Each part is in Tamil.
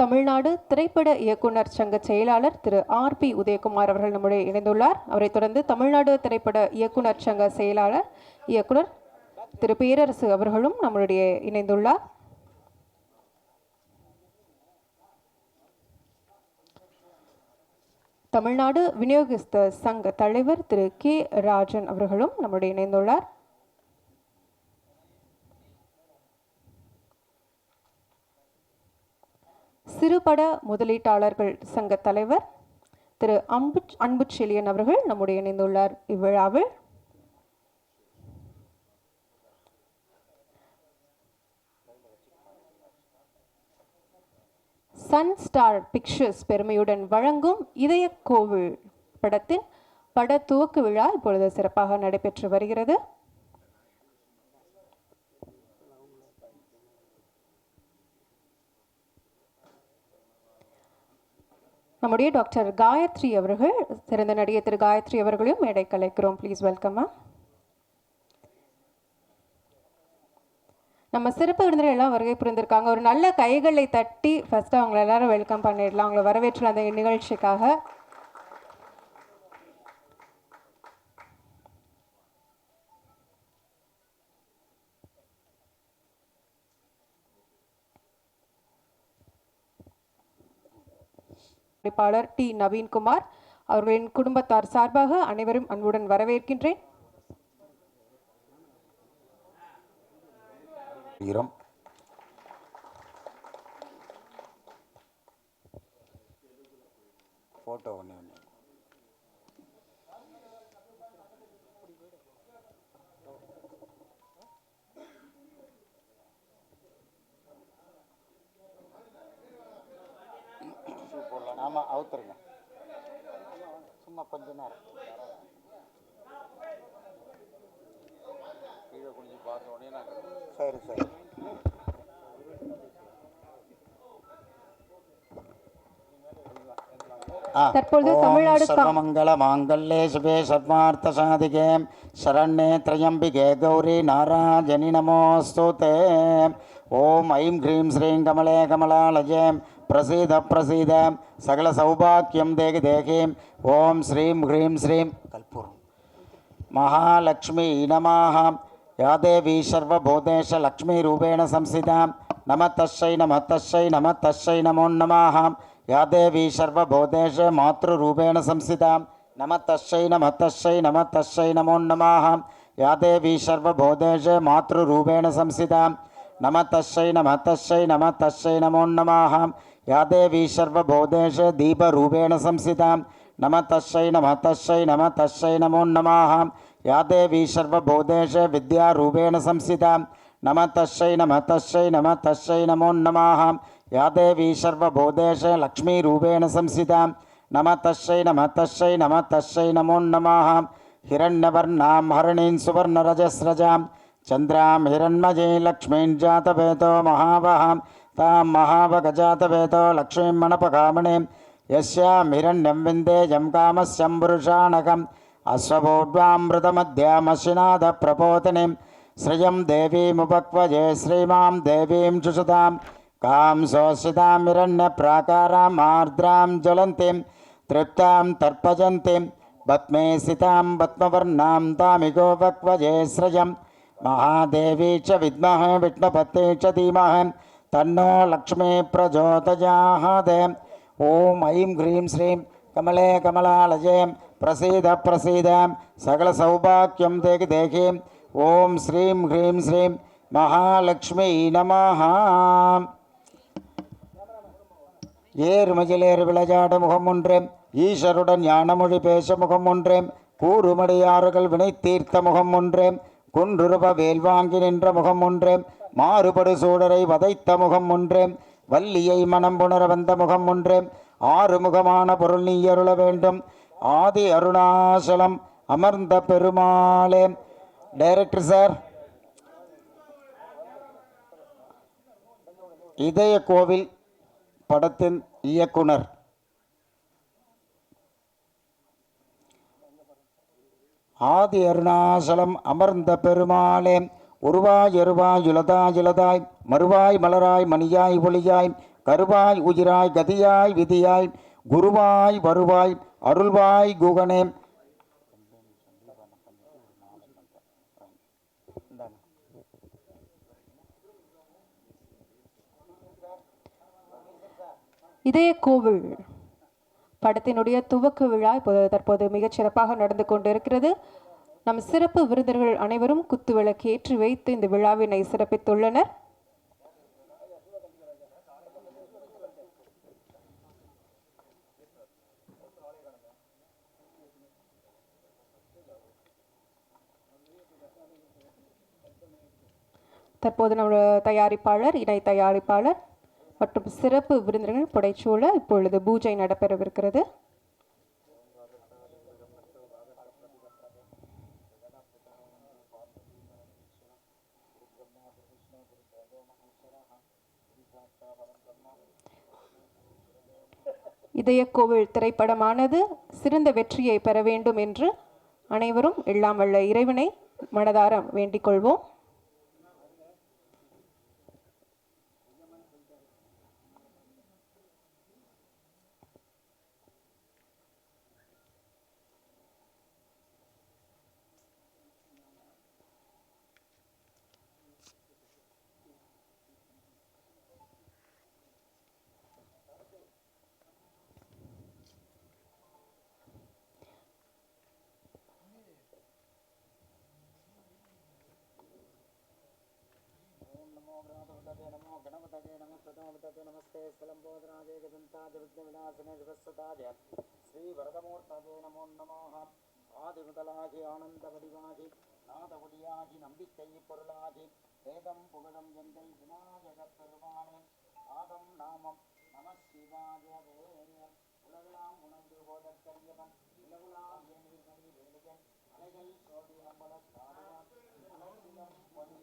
தமிழ்நாடு திரைப்பட இயக்குனர் சங்க செயலாளர் திரு ஆர் பி உதயகுமார் அவர்கள் நம்முடைய இணைந்துள்ளார். அவரைத் தொடர்ந்து தமிழ்நாடு திரைப்பட இயக்குனர் சங்க செயலாளர் இயக்குனர் திரு பேரரசு அவர்களும் நம்மளுடைய இணைந்துள்ளார். தமிழ்நாடு விநியோகஸ்தர் சங்க தலைவர் திரு கே ராஜன் அவர்களும் நம்முடைய இணைந்துள்ளார். சிறுபட முதலீட்டாளர்கள் சங்க தலைவர் திரு அம்பு அன்புச்செழியன் அவர்கள் நம்முடைய இணைந்துள்ளார். இவ்விழாவில் சன் ஸ்டார் பிக்சர்ஸ் பெருமையுடன் வழங்கும் இதய கோவில் படத்தின் பட துவக்கு விழா இப்பொழுது சிறப்பாக நடைபெற்று வருகிறது. நம்முடைய டாக்டர் காயத்ரி அவர்கள் சிறந்த நடிகை திரு காயத்ரி அவர்களையும் மேடை கலைக்கிறோம் ப்ளீஸ் வெல்கம் நம்ம சிறப்பு விருந்தினர் எல்லாம் வருகை புரிந்திருக்காங்க. ஒரு நல்ல கைகளை தட்டி ஃபஸ்ட்டு அவங்கள எல்லாரும் வெல்கம் பண்ணிடலாம். அவங்கள வரவேற்று அந்த நிகழ்ச்சிக்காக. அமைப்பாளர் டி. நவீன்குமார். அவர்களின் குடும்பத்தார் சார்பாக அனைவரும் அன்புடன் வரவேற்கின்றேன். போட்டோ ஒன்று ஒன்று ஆமாம் அவுத்துருங்க. சும்மா கொஞ்ச நேரம். கீழே குனிஞ்சு பார்த்த உடனே நாங்கள் சரி சரி. தற்பொழுது தமிழ்நாடு கா- சர்வமங்கள மாங்கல்யே சுபே சர்வார்த்த சாதிகே சரண்யே திரையம்பிகே கௌரி நாராஜனி நமோஸ்துதே ஓம் ஐம் ஹ்ரீம் ஸ்ரீம் கமலே கமலாலயே பிரசீத பிரசீத சகல சௌபாக்கியம் தேகி தேகி ஓம் ஸ்ரீம் ஹ்ரீம் ஸ்ரீம் கல்பூரம் महालक्ष्मी नमः या देवी सर्वभूतेश लक्ष्मीरूपेण संस्थिता नमः तस्यै नमः तस्यै नमः तस्यै नमो नमः या देवी सर्वभूतेश मातृरूपेण संस्थिता नमः तस्यै नमः तस्यै नमः तस्यै नमो नमः या देवी सर्वभूतेश मातृरूपेण संस्थिता नमः तस्यै नमः तस्यै नमः तस्यै नमो नमः या देवी सर्वभूतेश दीपरूपेण संस्थिता नमः तस्यै नमः तस्यै नमः तस्यै नमो नमः या देवी सर्वभूतेश विद्यारूपेण संस्थिता नमः तस्यै नमः तस्यै नमः तस्यै नमो नमः యాదేవీ సర్వభూతేశ లక్ష్మీరూపేణ సంసిత నమ తస్సై నమ తస్సై నమ తస్సై నమో నమ. హిరణ్యవర్ణాం హరణీం సువర్ణరజస్రజాం చంద్రాం హిరణ్మయీ లక్ష్మీం జాతవేతో మహావహాం తాం మహావగజాతవేతో లక్ష్మీం మణపకామణీం యస్యాం హిరణ్యం విందే యం కామస్యం పురుషాణకం అశ్వభూడ్వామృతమధ్యామశినాథ ప్రపోతనిం శ్రియం దేవీముపక్వజే శ్రీమాం దేవీం చుషుతాం. कां सोषितां हिरण्यप्राकाराम् आर्द्रां ज्वलन्तीं, तृप्तां तर्पयन्तीं पद्मे सितां पद्मवर्णां तामिगोपक्वजे श्रियं महादेवी च विद्महे, विष्णुपत्नी च तन्नो लक्ष्मी प्रचोदयात् ॐ ऐं ह्रीं श्रीं कमले कमलालये प्रसीद प्रसीद, सकलसौभाग्यं देहि देहि ॐ श्रीं ह्रीं श्रीं महालक्ष्मी नमः। ஏறுமையிலேறு விளையாட முகம் ஒன்றே ஈஸ்வருடன் ஞானமொழி பேச முகம் ஒன்றே கூறுமடையாறுகள் வினை தீர்த்த முகம் ஒன்றே குன்றுருப வேல் வாங்கி நின்ற முகம் ஒன்றே மாறுபடு சூடரை வதைத்த முகம் ஒன்றே வள்ளியை மனம் புணர வந்த முகம் ஒன்றே ஆறுமுகமான பொருள் நீ அருள வேண்டும் ஆதி அருணாசலம் அமர்ந்த பெருமாளே. டைரக்டர் சார் இதய கோவில் படத்தின் இயக்குனர். ஆதி அருணாசலம் அமர்ந்த பெருமாளே உருவாய் எருவாய் இலதாய் இலதாய் மறுவாய் மலராய் மணியாய் ஒளியாய் கருவாய் உயிராய் கதியாய் விதியாய் குருவாய் வருவாய் அருள்வாய் குகனே இதய கோவில் படத்தினுடைய துவக்க விழா இப்போது தற்போது மிகச் சிறப்பாக நடந்து கொண்டிருக்கிறது. நம் சிறப்பு விருந்தர்கள் அனைவரும் குத்து விளக்கு ஏற்றி வைத்து இந்த விழாவினை சிறப்பித்துள்ளனர். தற்போது நம்ம தயாரிப்பாளர் இணை தயாரிப்பாளர் மற்றும் சிறப்பு விருந்தினர்கள் புடைச்சூழ இப்பொழுது பூஜை நடைபெறவிருக்கிறது. இதயக்கோவில் திரைப்படமானது சிறந்த வெற்றியை பெற வேண்டும் என்று அனைவரும் எல்லாம் வல்ல இறைவனை மனதார வேண்டிக் கொள்வோம். गणपतये नमस्तमोदते नमस्ते स्थलम्बोधराजे गजन्ताज विघ्नविनाशने जगत्सुताज श्रीवरदमूर्तये नमो नमः ஆதிமுதலாகி ஆனந்த வடிவாகி நாதவடியாகி நம்பிக்கை பொருளாகி வேதம் புகழும் எங்கள் விநாயகப் பெருமானே ஆதம் நாமம் நம சிவாயவே உலகெல்லாம் உணர்ந்து போதற்கரியவன் உலகுலாம் ஏனில் மணி வேலையன் அலைகள் சோடி நம்மள காடுவான் அலைநிலம் பொன்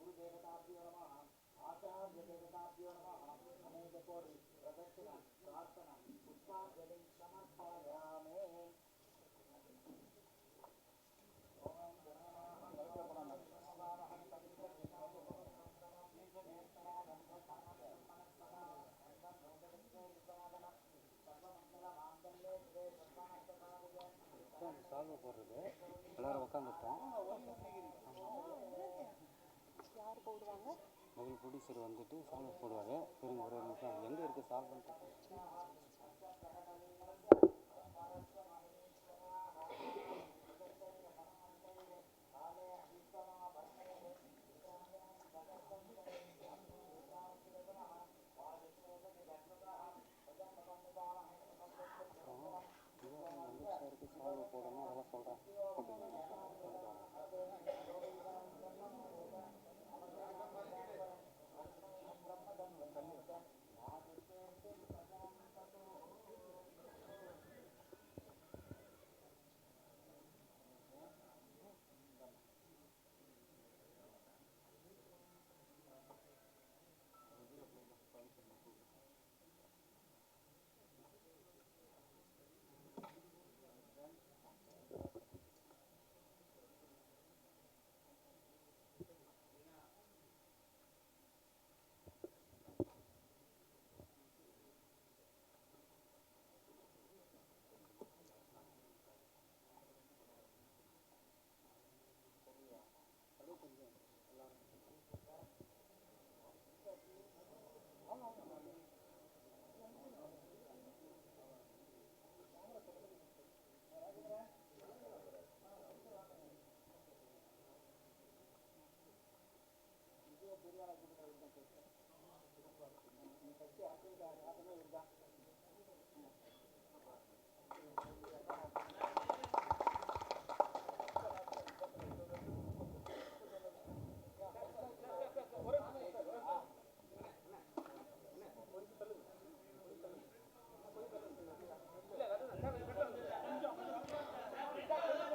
గురుదేవతాభ్యో నమ. ఆచార్య దేవతాభ్యో నమ. అనేక కోటి ప్రదక్షిణ சால்வை போடுறது. எல்லாரும் உட்காந்துட்டோம் முதல் ப்ரொடியூசர் வந்துட்டு சால்வை போடுவார். இருங்க ஒரு நிமிஷம். எங்கே இருக்குது சால்வன்ட்டு? போடணும் அதெல்லாம் சொல்கிறேன்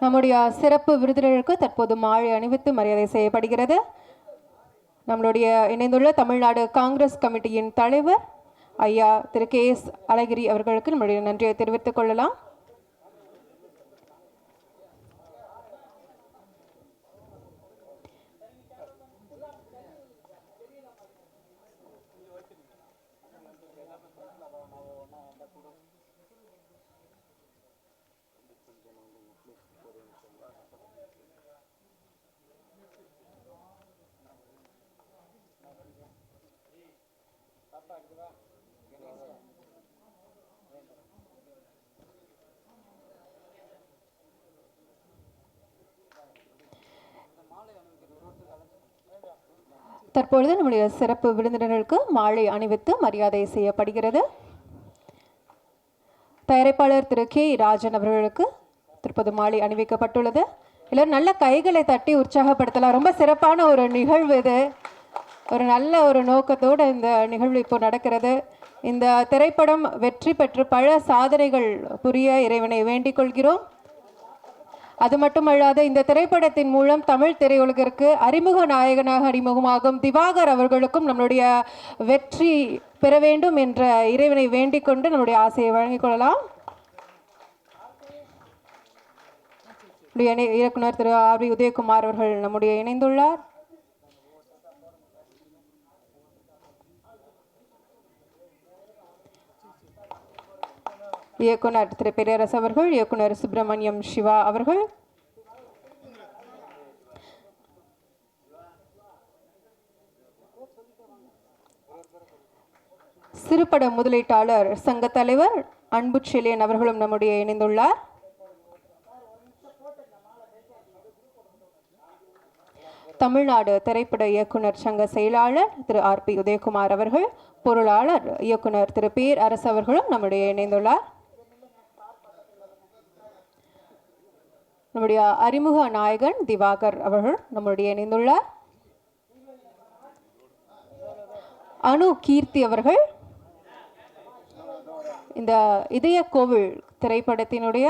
நம்முடைய சிறப்பு விருதினருக்கு தற்போது மாலை அணிவித்து மரியாதை செய்யப்படுகிறது. நம்மளுடைய இணைந்துள்ள தமிழ்நாடு காங்கிரஸ் கமிட்டியின் தலைவர் ஐயா திரு கே எஸ் அழகிரி அவர்களுக்கு நம்முடைய நன்றியை தெரிவித்துக் கொள்ளலாம். தற்பொழுது நம்முடைய சிறப்பு விருந்தினர்களுக்கு மாலை அணிவித்து மரியாதை செய்யப்படுகிறது. தயாரிப்பாளர் திரு கே ராஜன் அவர்களுக்கு திருப்பது மாலை அணிவிக்கப்பட்டுள்ளது. எல்லாரும் நல்ல கைகளை தட்டி உற்சாகப்படுத்தலாம். ரொம்ப சிறப்பான ஒரு நிகழ்வு இது. ஒரு நல்ல ஒரு நோக்கத்தோடு இந்த நிகழ்வு இப்போ நடக்கிறது. இந்த திரைப்படம் வெற்றி பெற்று பல சாதனைகள் புரிய இறைவனை வேண்டிக் கொள்கிறோம். அது மட்டுமல்லாது இந்த திரைப்படத்தின் மூலம் தமிழ் திரையுலகிற்கு அறிமுக நாயகனாக அறிமுகமாகும் திவாகர் அவர்களுக்கும் நம்மளுடைய வெற்றி பெற வேண்டும் என்ற இறைவனை வேண்டிக் கொண்டு நம்முடைய ஆசையை வழங்கிக் கொள்ளலாம். இயக்குனர் திரு ஆர் வி உதயகுமார் அவர்கள் நம்முடைய இணைந்துள்ளார். இயக்குனர் திரு பெரியரசு அவர்கள் இயக்குனர் சுப்பிரமணியம் சிவா அவர்கள். சிறுபட முதலீட்டாளர் சங்க தலைவர் அன்பு செலியன் அவர்களும் நம்முடைய இணைந்துள்ளார். தமிழ்நாடு திரைப்பட இயக்குனர் சங்க செயலாளர் திரு ஆர் பி உதயகுமார் அவர்கள் பொருளாளர் இயக்குனர் திரு பேர் அரசு அவர்களும் நம்முடைய இணைந்துள்ளார். நம்முடைய அறிமுக நாயகன் திவாகர் அவர்கள் நம்முடைய இணைந்துள்ளார் அனு கீர்த்தி அவர்கள். இந்த இதய கோவில் திரைப்படத்தினுடைய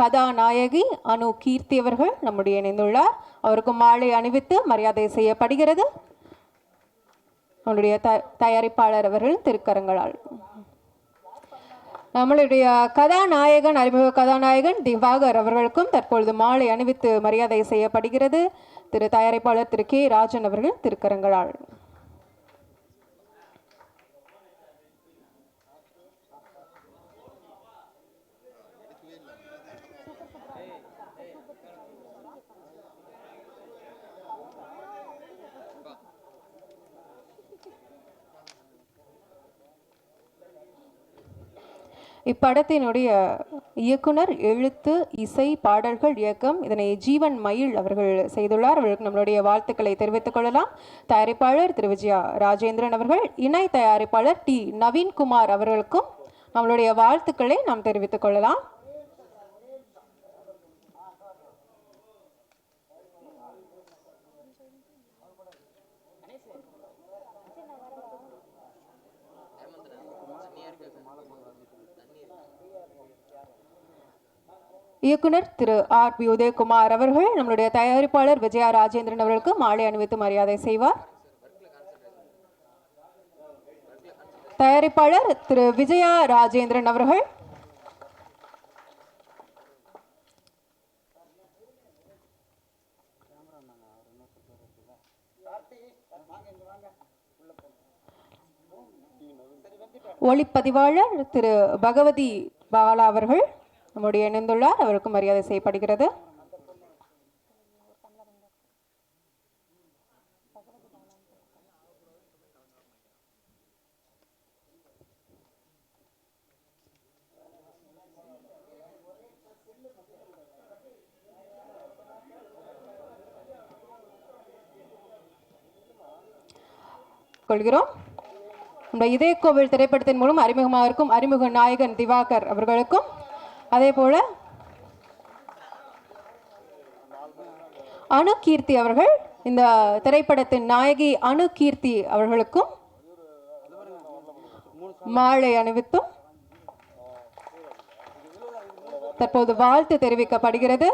கதாநாயகி அனு கீர்த்தி அவர்கள் நம்முடைய இணைந்துள்ளார் அவருக்கு மாலை அணிவித்து மரியாதை செய்யப்படுகிறது. நம்முடைய த தயாரிப்பாளர் அவர்கள் திருக்கரங்களால். நம்மளுடைய கதாநாயகன் அறிமுக கதாநாயகன் திவாகர் அவர்களுக்கும் தற்பொழுது மாலை அணிவித்து மரியாதை செய்யப்படுகிறது. திரு தயாரிப்பாளர் திரு கே. ராஜன் அவர்கள் திருக்கரங்களால். இப்படத்தினுடைய இயக்குனர் எழுத்து இசை பாடல்கள் இயக்கம் இதனை ஜீவன் மயில் அவர்கள் செய்துள்ளார். அவர்களுக்கு நம்மளுடைய வாழ்த்துக்களை தெரிவித்துக் கொள்ளலாம். தயாரிப்பாளர் திரு. விஜயா ராஜேந்திரன் அவர்கள் இணை தயாரிப்பாளர் டி. நவீன்குமார் அவர்களுக்கும் நம்மளுடைய வாழ்த்துக்களை நாம் தெரிவித்துக் கொள்ளலாம். இயக்குனர் திரு ஆர். பி. உதயகுமார் அவர்கள் நம்மளுடைய தயாரிப்பாளர் விஜயா ராஜேந்திரன் அவர்களுக்கு மாலை அணிவித்து மரியாதை செய்வார். தயாரிப்பாளர் திரு விஜயா ராஜேந்திரன் அவர்கள். ஒளிப்பதிவாளர் திரு பகவதி பாலா அவர்கள். நம்முடைய இணைந்துள்ளார். அவருக்கு மரியாதை செய்யப்படுகிறது. கொள்கிறோம். இந்த இதய கோவில் திரைப்படத்தின் மூலம் அறிமுகமாக இருக்கும் அறிமுக நாயகன் திவாகர் அவர்களுக்கும் அதே போல அணு கீர்த்தி அவர்கள் இந்த திரைப்படத்தின் நாயகி அணு கீர்த்தி அவர்களுக்கும் மாலை அணிவித்தும் தற்போது வாழ்த்து தெரிவிக்கப்படுகிறது.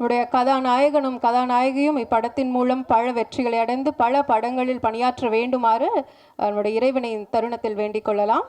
நம்முடைய கதாநாயகனும் கதாநாயகியும் இப்படத்தின் மூலம் பல வெற்றிகளை அடைந்து பல படங்களில் பணியாற்ற வேண்டுமாறு நம்முடைய இறைவனை தருணத்தில் வேண்டிக் கொள்ளலாம்.